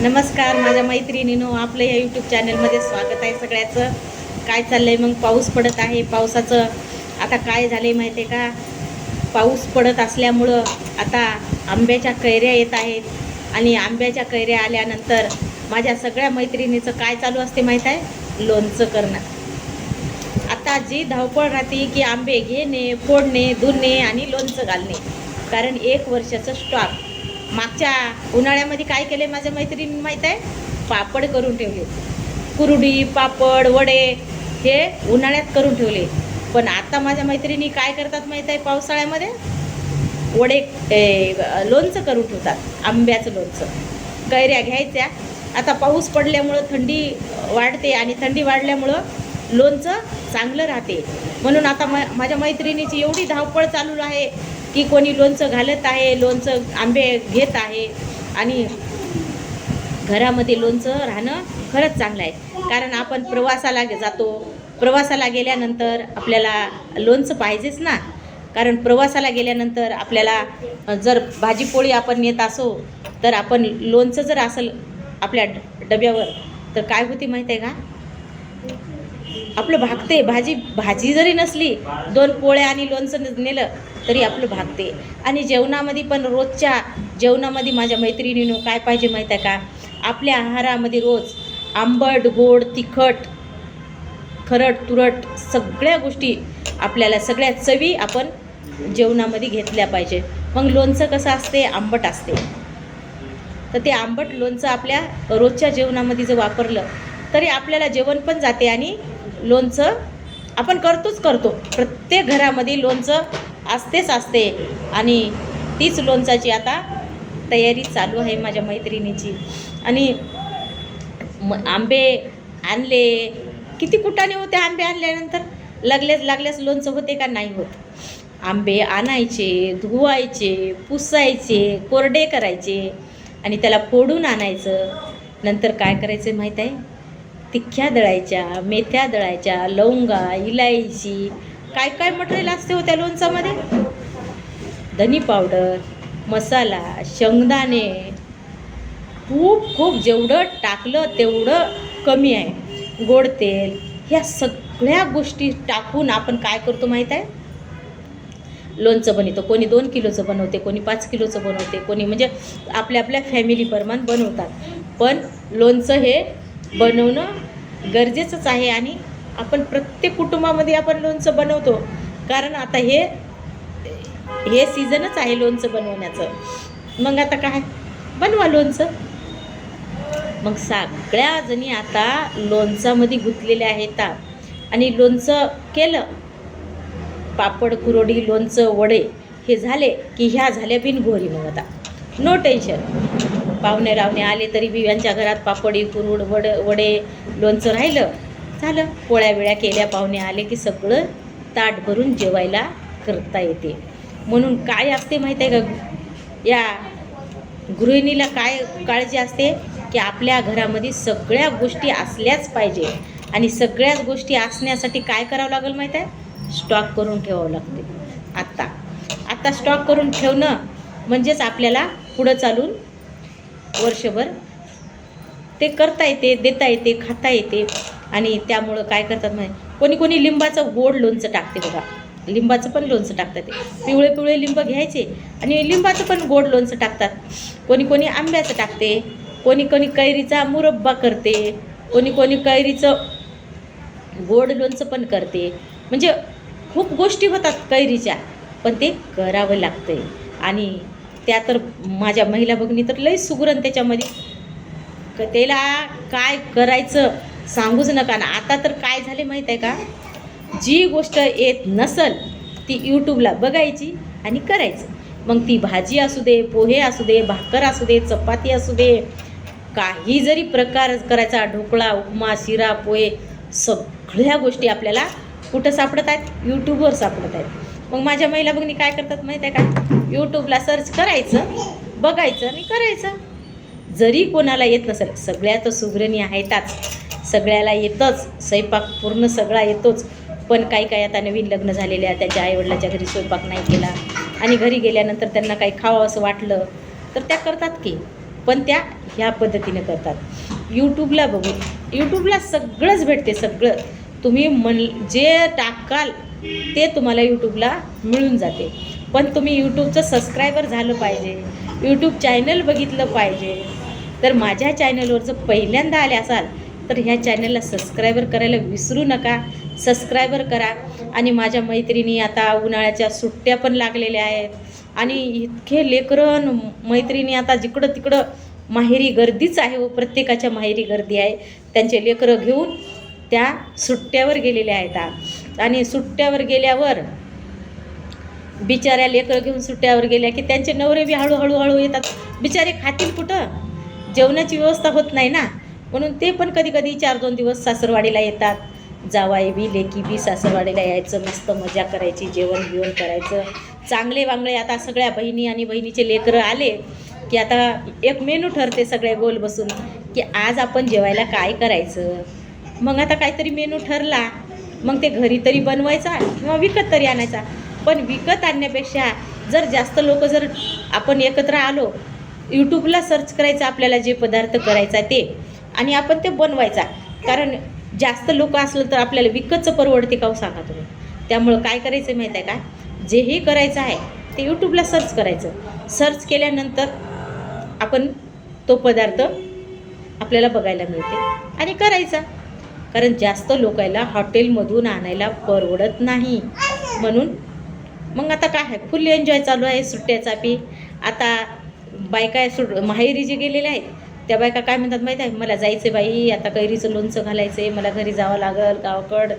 नमस्कार माझ्या मैत्रिणीनो आपलं या यूट्यूब चॅनलमध्ये स्वागत आहे सगळ्याचं. काय चाललं आहे मग पाऊस पडत आहे. पावसाचं आता काय झालं आहे माहिती आहे का? पाऊस पडत असल्यामुळं आता आंब्याच्या कैऱ्या येत आहेत. आणि आंब्याच्या कैऱ्या आल्यानंतर माझ्या सगळ्या मैत्रिणीचं काय चालू असते माहीत आहे लोणचं करणं. आता जी धावपळ राहते की आंबे घेणे फोडणे धुणे आणि लोणचं घालणे. कारण एक वर्षाचं स्टॉक मागच्या उन्हाळ्यामध्ये काय केले माझ्या मैत्रिणी माहीत आहे? पापड करून ठेवले. कुरडी पापड वडे हे उन्हाळ्यात करून ठेवले. पण आता माझ्या मैत्रिणी काय करतात माहीत आहे पावसाळ्यामध्ये? वडे ए, लोणचं करून ठेवतात आंब्याचं लोणचं. कैऱ्या घ्यायच्या. आता पाऊस पडल्यामुळं थंडी वाढते आणि थंडी वाढल्यामुळं लोणचं चांगलं राहते. म्हणून आता म माझ्या मैत्रिणीची एवढी धावपळ चालू आहे. की कोणी लोणचं घालत आहे लोणचं आंबे घेत आहे आणि घरामध्ये लोणचं राहणं खरंच चांगलं आहे. कारण आपण प्रवासाला जातो. प्रवासाला गेल्यानंतर आपल्याला लोणचं पाहिजेच ना. कारण प्रवासाला गेल्यानंतर आपल्याला जर भाजीपोळी आपण नेत असो तर आपण लोणचं जर असेल आपल्या ड- डब्यावर तर काय होती माहीत आहे का? आपलं भागते. भाजी भाजी जरी नसली दोन पोळ्या आणि लोणचं नेलं तरी आपलं भागते. आणि जेवणामध्ये पण रोजच्या जेवणामध्ये माझ्या मैत्रिणीनं काय पाहिजे माहीत आहे का? आपल्या आहारामध्ये रोज आंबट गोड तिखट खरट तुरट सगळ्या गोष्टी आपल्याला सगळ्या चवी आपण जेवणामध्ये घेतल्या पाहिजे. मग लोणचं कसं असते? आंबट असते. तर ते आंबट लोणचं आपल्या रोजच्या जेवणामध्ये जर वापरलं तरी आपल्याला जेवण पण जाते आणि लोणचं आपण करतोच करतो. प्रत्येक घरामध्ये लोणचं असतेच असते. आणि तीच लोणचाची आता तयारी चालू आहे माझ्या मैत्रिणीची. आणि म आंबे आणले. किती कुटाने होते आंबे आणल्यानंतर? लागल्यास लागल्यास लोणचं होते का? नाही होत. आंबे आणायचे धुवायचे पुसायचे कोरडे करायचे आणि त्याला फोडून आणायचं. नंतर काय करायचं माहीत आहे? तिख्या दळायच्या मेथ्या दळायच्या लवंगा इलायची काय काय मटेरियल असते हो त्या लोणचामध्ये धनी पावडर मसाला शेंगदाणे. खूप खूप जेवढं टाकलं तेवढं कमी आहे. गोड तेल ह्या सगळ्या गोष्टी टाकून आपण काय करतो माहीत आहे? लोणचं बनवतो. कोणी दोन किलोचं बनवते कोणी पाच किलोचं बनवते कोणी म्हणजे आपल्या आपल्या फॅमिलीप्रमाणे बनवतात. पण लोणचं हे बनवणं गरजेचंच आहे आणि आपण प्रत्येक कुटुंबामध्ये आपण लोणचं बनवतो. कारण आता हे हे सीझनच आहे लोणचं बनवण्याचं. मग आता काय? बनवा लोणचं. मग सगळ्या जणी आता लोणचामध्ये गुंतलेल्या आहेत. आणि लोणचं केलं. पापड कुरोडी लोणचं वडे हे झाले की ह्या झाल्या बिनघोरी मग आता. नो टेन्शन पाहुणे रावणे आले तरी बी यांच्या घरात पापडी कुरुड वड वडे लोणचं राहिलं. झालं. पोळ्या बिळ्या केल्या पाहुणे आले की सगळं ताट भरून जेवायला करता येते. म्हणून काय असते माहीत आहे का? या गृहिणीला काय काळजी असते? की आपल्या घरामध्ये सगळ्या गोष्टी असल्याच पाहिजे. आणि सगळ्याच गोष्टी असण्यासाठी काय करावं लागेल माहीत आहे? स्टॉक करून ठेवावं लागते. आत्ता आत्ता स्टॉक करून ठेवणं म्हणजेच आपल्याला पुढं चालून वर्षभर ते करता येते देता येते खाता येते. आणि त्यामुळं काय करतात म्हणजे कोणी कोणी लिंबाचं गोड लोणचं टाकते बघा. लिंबाचं पण लोणचं टाकतात ते. पिवळे पिवळे लिंब घ्यायचे आणि लिंबाचं पण गोड लोणचं टाकतात. कोणी कोणी आंब्याचं टाकते कोणी कोणी कैरीचा मुरब्बा करते कोणी कोणी कैरीचं गोड लोणचं पण करते. म्हणजे खूप गोष्टी होतात कैरीच्या पण ते करावं लागतंय. आणि त्या तर माझ्या महिला भगिनी तर लई सुगरण त्याच्यामध्ये त्याला काय करायचं? सांगूच नका ना. आता तर काय झाले माहीत आहे का? जी गोष्ट येत नसल ती यूट्यूबला बघायची आणि करायची. मग ती भाजी असू दे पोहे असू दे भाकर असू दे चपाती असू दे काही जरी प्रकार करायचा ढोकळा उपमा शिरा पोहे सगळ्या गोष्टी आपल्याला कुठं सापडत आहेत? यूट्यूबवर सापडत आहेत. मग माझ्या महिला बघणी काय करतात माहीत आहे का? यूट्यूबला सर्च करायचं बघायचं आणि करायचं. जरी कोणाला येत नसेल सगळ्या तर सुगरणी आहेतच. सगळ्याला येतंच स्वयंपाक पूर्ण सगळा येतोच. पण काही काही आता नवीन लग्न झालेल्या त्याच्या आईवडिलाच्या घरी स्वयंपाक नाही केला. आणि घरी गेल्यानंतर त्यांना काही खावं असं वाटलं तर त्या करतात की. पण त्या ह्या पद्धतीने करतात. यूट्यूबला बघून यूट्यूबला सगळंच भेटते सगळं. तुम्ही मन जे टाकाल ते तुम्हाला यूट्यूबला मिळून जाते. पण तुम्ही यूट्यूबचं सबस्क्रायबर झालं पाहिजे. यूट्यूब चॅनल बघितलं पाहिजे. तर माझ्या चॅनलवर जर पहिल्यांदा आले असाल तर ह्या चॅनलला सबस्क्रायबर करायला विसरू नका. सबस्क्रायबर करा. आणि माझ्या मैत्रिणी आता उन्हाळ्याच्या सुट्ट्या पण लागलेल्या आहेत. आणि इतके लेकरं मैत्रिणी आता जिकडं तिकडं माहेरी गर्दीच आहे व प्रत्येकाच्या माहेरी गर्दी आहे. त्यांचे लेकरं घेऊन त्या सुट्ट्यावर गेलेल्या आहेत आणि सुट्ट्यावर गेल्यावर बिचाऱ्या लेकरं घेऊन सुट्ट्यावर गेल्या की त्यांचे नवरे बी हळूहळू हळू येतात. बिचारे खातील कुठं? जेवणाची व्यवस्था होत नाही ना. म्हणून ते पण कधी कधी चार दोन दिवस सासरवाडीला येतात. जावाई बी लेकी बी सासरवाडीला यायचं मस्त मजा करायची जेवण बिवण करायचं. चांगले वांगळे आता सगळ्या बहिणी आणि बहिणीचे लेकरं आले की आता एक मेनू ठरते सगळे गोल बसून की आज आपण जेवायला काय करायचं? मग आता काहीतरी मेनू ठरला. मग ते घरी तरी बनवायचा किंवा विकत तरी आणायचा. पण विकत आणण्यापेक्षा जर जास्त लोक जर आपण एकत्र आलो यूट्यूबला सर्च करायचं आपल्याला जे पदार्थ करायचा ते. आणि आपण ते बनवायचा. कारण जास्त लोक असलं तर आपल्याला विकतचं परवडते का हो सांगा तुम्ही? त्यामुळं काय करायचं माहीत आहे का? जेही करायचं आहे ते यूट्यूबला सर्च करायचं. सर्च केल्यानंतर आपण तो पदार्थ आपल्याला बघायला मिळते आणि करायचा. कारण जास्त लोकायला हॉटेलमधून आणायला परवडत नाही. म्हणून मग आता काय आहे? फुल एन्जॉय चालू आहे सुट्ट्याचा पी आता बायका सुट माहेरी जे गेलेल्या आहेत त्या बायका काय म्हणतात माहीत आहे? मला जायचं बाई आता कैरीचं लोणचं घालायचं आहे मला घरी जावं लागल गावाकडं.